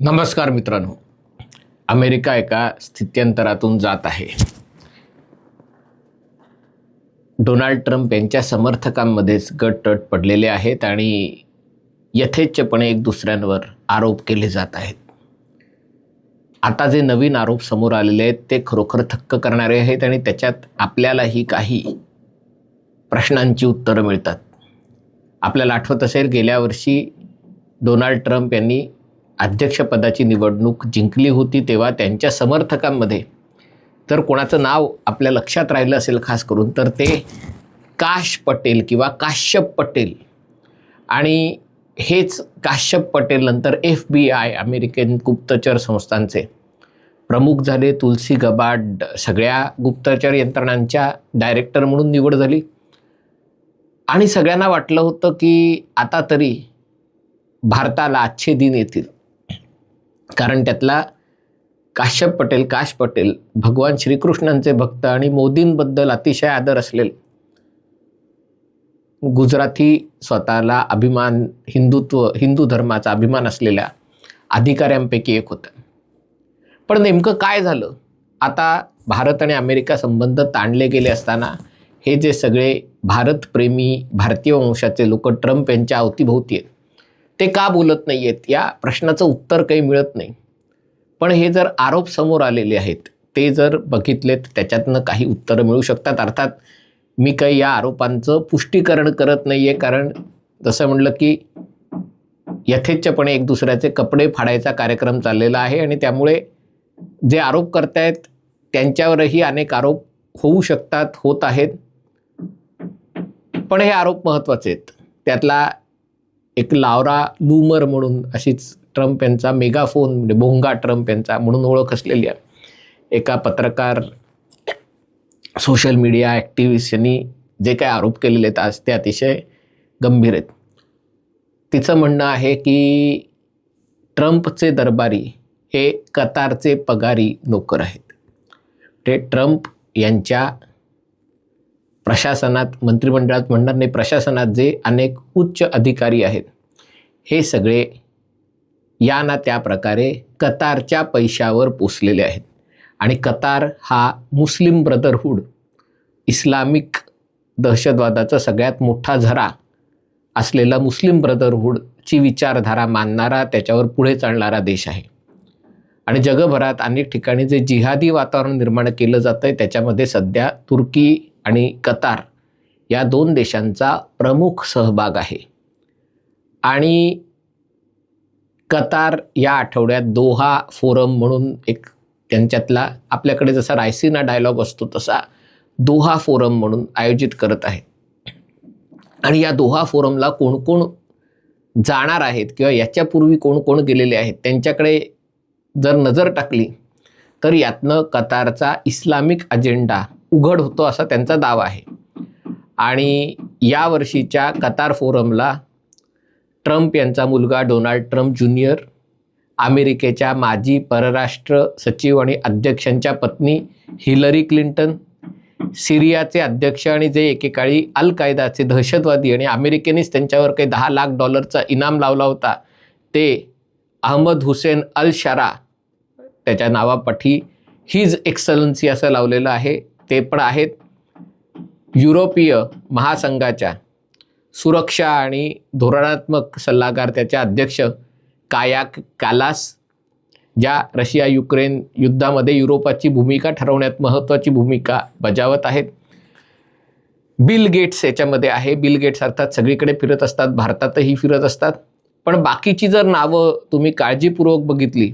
नमस्कार मित्रांनो. अमेरिका एका स्थित्यंतरातून जात आहे. डोनाल्ड ट्रम्प यांच्या समर्थकांमध्येच गटतट पडलेले आहेत आणि यथेच्छपणे एक दुसऱ्यांवर आरोप केले जात आहेत. आता जे नवीन आरोप समोर आलेले आहेत ते खरोखर थक्क करणारे आहेत आणि त्याच्यात आपल्यालाही काही प्रश्नांची उत्तरं मिळतात. आपल्याला आठवत असेल गेल्या वर्षी डोनाल्ड ट्रम्प यांनी अध्यक्षपदाची निवडणूक जिंकली होती तेव्हा त्यांच्या समर्थकांमध्ये. तर कोणाचं नाव आपल्या लक्षात राहिलं असेल खास करून तर ते काश पटेल किंवा काश्यप पटेल. आणि हेच काश्यप पटेल नंतर एफ बी आय अमेरिकन गुप्तचर संस्थांचे. प्रमुख झाले तुलसी गबाड सगळ्या गुप्तचर यंत्रणांच्या डायरेक्टर म्हणून निवड झाली. आणि सगळ्यांना वाटलं होतं की आता तरी भारताला आजचे दिन येतील. कारण त्यातला काश्यप पटेल काश पटेल भगवान श्रीकृष्णांचे भक्त आणि मोदींबद्दल अतिशय आदर असलेले गुजराती स्वतःला अभिमान हिंदुत्व हिंदू धर्माचा अभिमान असलेल्या अधिकाऱ्यांपैकी एक होतं. पण नेमकं काय झालं? आता भारत आणि अमेरिका संबंध ताणले गेले असताना हे जे सगळे भारतप्रेमी भारतीय वंशाचे लोक ट्रम्प यांच्या अवतीभोवती आहेत ते का बोलत नाही आहेत या प्रश्नाचं उत्तर काही मिळत नाही. पण हे जर आरोप समोर आलेले आहेत ते जर बघितलेत त्याच्यातनं काही उत्तरं मिळू शकतात. अर्थात मी काही या आरोपांचं पुष्टीकरण करत नाही आहे कारण जसं म्हणलं की यथेच्छपणे एक दुसऱ्याचे कपडे फाडायचा कार्यक्रम चाललेला आहे आणि त्यामुळे जे आरोप करतायत त्यांच्यावरही अनेक आरोप होऊ शकतात होत आहेत. पण हे आरोप महत्त्वाचे आहेत. त्यातला एक लावरा लूमर म्हणून अशीच ट्रम्प यांचा मेगाफोन म्हणजे भोंगा ट्रम्प यांचा म्हणून ओळख असलेली आहे. एका पत्रकार सोशल मीडिया ॲक्टिव्हिस्ट यांनी जे काय आरोप केलेले आहेत आज ते अतिशय गंभीर आहेत. तिचं म्हणणं आहे की ट्रम्पचे दरबारी हे कतारचे पगारी नोकर आहेत. ते ट्रम्प यांच्या प्रशासनात मंत्रिमंडळात म्हणणार नाही प्रशासनात जे अनेक उच्च अधिकारी आहेत हे सगळे या ना त्या प्रकारे कतारच्या पैशावर पोचलेले आहेत. आणि कतार हा मुस्लिम ब्रदरहूड इस्लामिक दहशतवादाचा सगळ्यात मोठा झरा असलेला मुस्लिम ब्रदरहूडची विचारधारा मानणारा त्याच्यावर पुढे चालणारा देश आहे. आणि जगभरात अनेक ठिकाणी जे जिहादी वातावरण निर्माण केलं जातं आहे त्याच्यामध्ये सध्या तुर्की आणि कतार या दोन देशांचा प्रमुख सहभाग आहे. आणि कतार या आठवड्यात दोहा फोरम म्हणून एक त्यांच्यातला आपल्याकडे जसा रायसिना डायलॉग असतो तसा दोहा फोरम म्हणून आयोजित करत आहे. आणि या दोहा फोरमला कोण कोण जाणार आहेत किंवा याच्यापूर्वी कोण कोण गेलेले आहेत त्यांच्याकडे जर नजर टाकली तर यातनं कतारचा इस्लामिक अजेंडा उघड होतो असा त्यांचा दावा आहे. आणि यावर्षीच्या कतार फोरमला ट्रम्प यांचा मुलगा डोनाल्ड ट्रम्प ज्युनियर अमेरिकेच्या माजी परराष्ट्र सचिव आणि अध्यक्षांच्या पत्नी हिलरी क्लिंटन सिरियाचे अध्यक्ष आणि जे एकेकाळी अल कायदाचे दहशतवादी आणि अमेरिकेनेच त्यांच्यावर काही दहा लाख डॉलरचा इनाम लावला होता ते अहमद हुसेन अल शरा त्याच्या नावापाठी हिज एक्सलन्सी असं लावलेलं आहे ते पण आहेत. युरोपीय महासंघाच्या सुरक्षा आणि धोरणात्मक सल्लागार त्याच्या अध्यक्ष कायाक कालास ज्या रशिया युक्रेन युद्धामध्ये युरोपाची भूमिका ठरवण्यात महत्त्वाची भूमिका बजावत आहेत. बिल गेट्स याच्यामध्ये आहे. बिल गेट्स अर्थात सगळीकडे फिरत असतात. भारतातही फिरत असतात. पण बाकीची जर नावं तुम्ही काळजीपूर्वक बघितली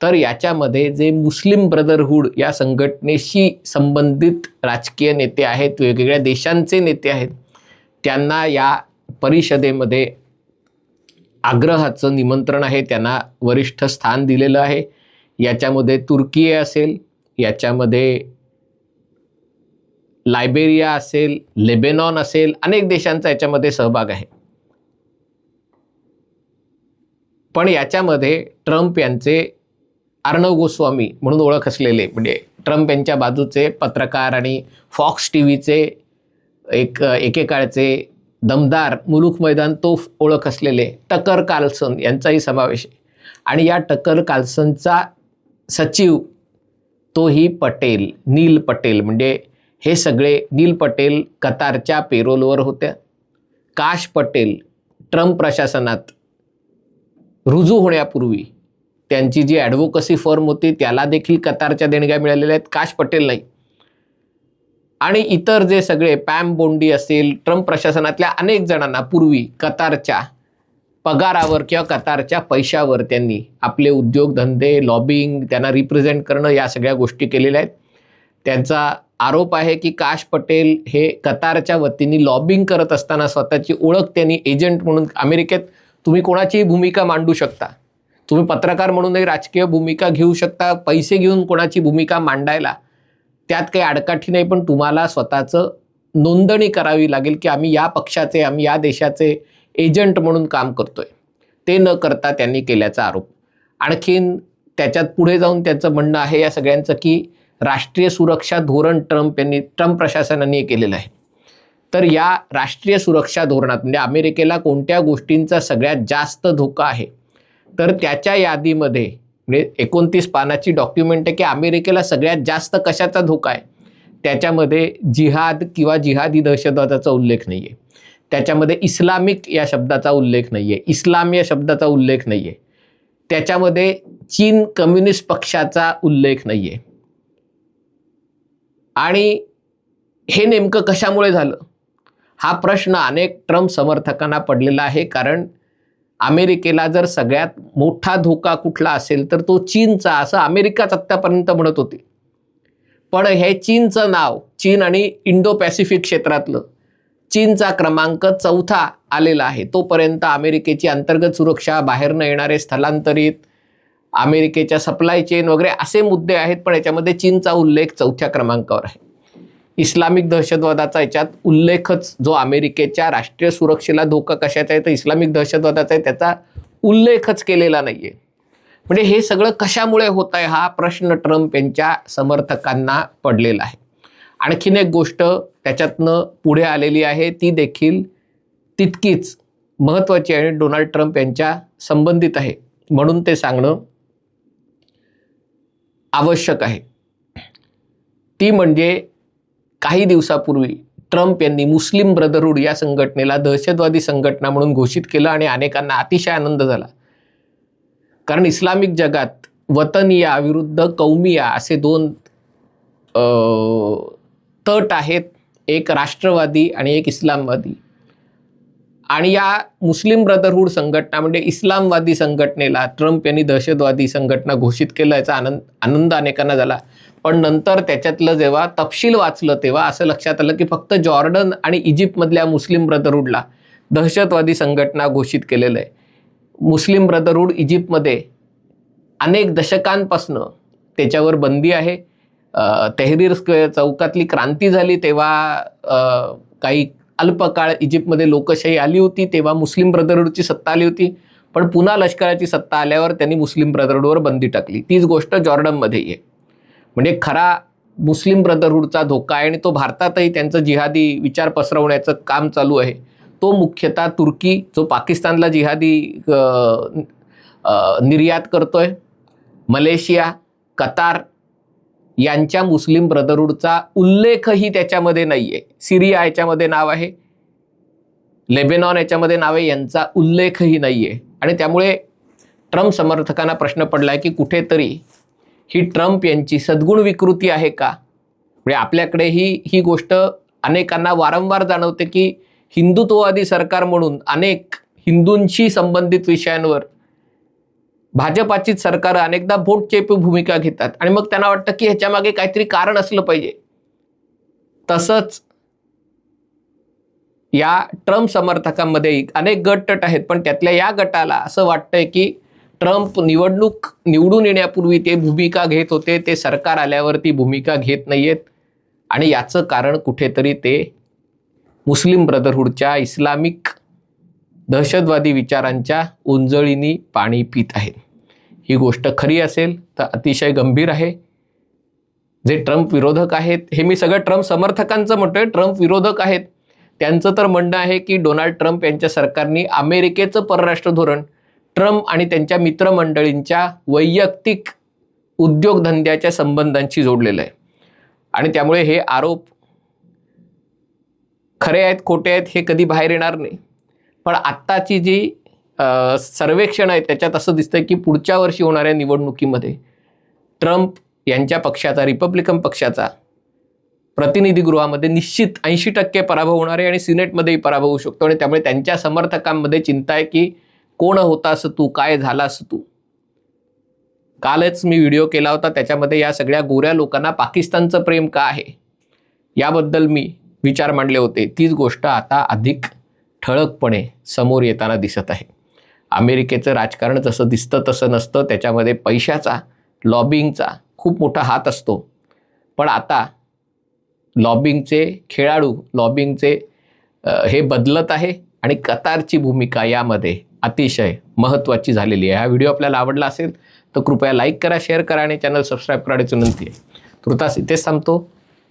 तर याच्यामध्ये जे मुस्लिम ब्रदरहूड या संघटनेशी संबंधित राजकीय नेते आहेत वेगवेगळ्या देशांचे नेते आहेत त्यांना या परिषदेमध्ये आग्रहाचं निमंत्रण आहे त्यांना वरिष्ठ स्थान दिलेलं आहे. याच्यामध्ये तुर्की असेल याच्यामध्ये लायबेरिया असेल लेबेनॉन असेल अनेक देशांचा याच्यामध्ये सहभाग आहे. पण याच्यामध्ये ट्रम्प यांचे अर्णव गोस्वामी म्हणून ओळख असलेले म्हणजे ट्रम्प यांच्या बाजूचे पत्रकार आणि फॉक्स टी व्हीचे एक एकेकाळचे दमदार मुलूक मैदान तोफ ओळख असलेले टकर कार्लसन यांचाही समावेश आहे. आणि या टकर कार्लसनचा सचिव तोही पटेल नील पटेल. म्हणजे हे सगळे नील पटेल कतारच्या पेरोलवर होत्या. काश पटेल ट्रम्प प्रशासनात रुजू होण्यापूर्वी त्यांची जी ॲडव्होकसी फर्म होती त्याला देखील कतारच्या देणग्या मिळालेल्या आहेत. काश पटेल नाही. आणि इतर जे सगळे पॅम बोंडी असेल ट्रम्प प्रशासनातल्या अनेक जणांना पूर्वी कतारच्या पगारावर किंवा कतारच्या पैशावर त्यांनी आपले उद्योगधंदे लॉबिंग त्यांना रिप्रेझेंट करणं या सगळ्या गोष्टी केलेल्या आहेत. त्यांचा आरोप आहे की काश पटेल हे कतारच्या वतीने लॉबिंग करत असताना स्वतःची ओळख त्यांनी एजंट म्हणून अमेरिकेत तुम्ही कोणाचीही भूमिका मांडू शकता. तुम्ही पत्रकार म्हणूनही राजकीय भूमिका घेऊ शकता पैसे घेऊन कोणाची भूमिका मांडायला. त्यात काही आडकाठी नाही पण तुम्हाला स्वतःचं नोंदणी करावी लागेल की आम्ही या पक्षाचे आम्ही या देशाचे एजंट म्हणून काम करतोय. ते न करता त्यांनी केल्याचा आरोप. आणखीन त्याच्यात पुढे जाऊन त्यांचं म्हणणं आहे या सगळ्यांचं की राष्ट्रीय सुरक्षा धोरण ट्रम्प यांनी ट्रम्प प्रशासनाने केलेलं आहे. तर या राष्ट्रीय सुरक्षा धोरणात म्हणजे अमेरिकेला कोणत्या गोष्टींचा सगळ्यात जास्त धोका आहे तर त्याच्या यादीमध्ये म्हणजे एकोणतीस पानाची डॉक्युमेंट आहे की अमेरिकेला सगळ्यात जास्त कशाचा धोका आहे? त्याच्यामध्ये जिहाद किंवा जिहादी दहशतवादाचा उल्लेख नाही आहे त्याच्यामध्ये इस्लामिक या शब्दाचा उल्लेख नाही आहे इस्लाम या शब्दाचा उल्लेख नाही आहे त्याच्यामध्ये चीन कम्युनिस्ट पक्षाचा उल्लेख नाही आहे आणि हे नेमकं कशामुळे झालं? हा प्रश्न अनेक ट्रम्प समर्थकांना पडलेला आहे कारण अमेरिकेला जर सगळ्यात मोठा धोका कुठला असेल तर तो चीनचा असं अमेरिकाच आत्तापर्यंत म्हणत होती. पण हे चीनचं नाव चीन आणि इंडो पॅसिफिक क्षेत्रातलं चीनचा क्रमांक चौथा आलेला आहे. तोपर्यंत अमेरिकेची अंतर्गत सुरक्षा बाहेरनं येणारे स्थलांतरित अमेरिकेच्या सप्लाय चेन वगैरे असे मुद्दे आहेत पण याच्यामध्ये चीनचा उल्लेख चौथ्या क्रमांकावर आहे. इस्लामिक दहशतवादाचा याच्यात उल्लेखच जो अमेरिकेच्या राष्ट्रीय सुरक्षेला धोका कशाचा आहे तर इस्लामिक दहशतवादाचा आहे त्याचा उल्लेखच केलेला नाही आहे म्हणजे हे सगळं कशामुळे होत आहे हा प्रश्न ट्रम्प यांच्या समर्थकांना पडलेला आहे. आणखीन एक गोष्ट त्याच्यातनं पुढे आलेली आहे ती देखील तितकीच महत्त्वाची आहे डोनाल्ड ट्रम्प यांच्या संबंधित आहे. म्हणून ते सांगणं आवश्यक आहे. ती म्हणजे काही दिवसापूर्वी ट्रम्प यांनी मुस्लिम ब्रदरहूड या संघटनेला दहशतवादी संघटना म्हणून घोषित केलं आणि अनेकांना अतिशय आनंद झाला. कारण इस्लामिक जगात वतनिया विरुद्ध कौमिया असे दोन तट आहेत. एक राष्ट्रवादी आणि एक इस्लामवादी. आणि या मुस्लिम ब्रदरहूड संघटना म्हणजे इस्लामवादी संघटनेला ट्रम्प यांनी दहशतवादी संघटना घोषित केलं याचा आनंद आनंद अनेकांना झाला. पण नंतर त्याच्यातलं जेव्हा तपशील वाचलं तेव्हा असं लक्षात आलं की फक्त जॉर्डन आणि इजिप्तमधल्या मुस्लिम ब्रदरहूडला दहशतवादी संघटना घोषित केलेलं आहे मुस्लिम ब्रदरहूड इजिप्तमध्ये अनेक दशकांपासनं त्याच्यावर बंदी आहे. तेहरीर स्क्वेअर चौकातली क्रांती झाली तेव्हा काही अल्पकाळ इजिप्तमध्ये लोकशाही आली होती तेव्हा मुस्लिम ब्रदरहूडची सत्ता आली होती. पण पुन्हा लष्कराची सत्ता आल्यावर त्यांनी मुस्लिम ब्रदरहूडवर बंदी टाकली. तीच गोष्ट जॉर्डनमध्ये आहे. म्हणजे खरा मुस्लिम ब्रदरहूडचा धोका आहे आणि तो भारतातही त्यांचं जिहादी विचार पसरवण्याचं काम चालू आहे. तो मुख्यतः तुर्की जो पाकिस्तानला जिहादी निर्यात करतोय मलेशिया कतार यांच्या मुस्लिम ब्रदरहूडचा उल्लेखही त्याच्यामध्ये नाही आहे सिरिया याच्यामध्ये नाव आहे लेबेनॉन याच्यामध्ये नाव आहे यांचा उल्लेखही नाही आहे आणि त्यामुळे ट्रम्प समर्थकांना प्रश्न पडला आहे की कुठेतरी ही ट्रम्प यांची सद्गुण विकृती आहे का? म्हणजे आपल्याकडे ही ही गोष्ट अनेकांना वारंवार जाणवते की हिंदुत्ववादी सरकार म्हणून अनेक हिंदूंशी संबंधित विषयांवर भाजपाचीच सरकार अनेकदा बोटचेपी भूमिका घेतात. आणि मग त्यांना वाटतं की ह्याच्या मागे काहीतरी कारण असलं पाहिजे. तसंच या ट्रम्प समर्थकांमध्ये अनेक गट तट आहेत पण त्यातल्या या गटाला असं वाटतंय की ट्रम्प निवडणूक निवडून येण्यापूर्वी ते भूमिका घेत होते ते सरकार आल्यावर ती भूमिका घेत नाही आहेत आणि याचं कारण कुठेतरी ते मुस्लिम ब्रदरहूडच्या इस्लामिक दहशतवादी विचारांच्या उंजळीनी पाणी पित आहेत. ही गोष्ट खरी असेल तर अतिशय गंभीर आहे. जे ट्रम्प विरोधक आहेत हे मी सगळं ट्रम्प समर्थकांचं म्हणतोय ट्रम्प विरोधक आहेत. त्यांचं तर म्हणणं आहे की डोनाल्ड ट्रम्प यांच्या सरकारने अमेरिकेचं परराष्ट्र धोरण ट्रम्प आणि त्यांच्या मित्रमंडळींच्या वैयक्तिक उद्योगधंद्याच्या संबंधांशी जोडलेलं आहे. आणि त्यामुळे हे आरोप खरे आहेत खोटे आहेत हे कधी बाहेर येणार नाही. पण आत्ताची जी सर्वेक्षण आहे त्याच्यात असं दिसतंय की पुढच्या वर्षी होणाऱ्या निवडणुकीमध्ये ट्रम्प यांच्या पक्षाचा रिपब्लिकन पक्षाचा प्रतिनिधी निश्चित ऐंशी टक्के पराभव होणार आहे आणि सिनेटमध्येही पराभव होऊ शकतो. आणि त्यामुळे त्यांच्या समर्थकांमध्ये चिंता आहे की कोण होता असं तू? काय झालास तू? कालच मी व्हिडिओ केला होता. त्याच्यामध्ये या सगळ्या गोऱ्या लोकांना पाकिस्तानचं प्रेम का आहे? याबद्दल मी विचार मांडले होते. तीच गोष्ट आता अधिक ठळकपणे समोर येताना दिसत आहे. अमेरिकेचं राजकारण जसं दिसतं तसं नसतं. त्याच्यामध्ये पैशाचा लॉबिंगचा खूप मोठा हात असतो. पण आता लॉबिंगचे खेळाडू लॉबिंगचे हे बदलत आहे. आणि कतारची भूमिका यामध्ये अतिशय महत्त्वाची झालेली आहे. हा व्हिडिओ आपल्याला आवडला असेल तर कृपया लाईक करा शेअर करा आणि चॅनल सबस्क्राईब करायची विनंती आहे. तुर्तास इथेच थांबतो.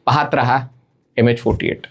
पाहत रहा. M H forty eight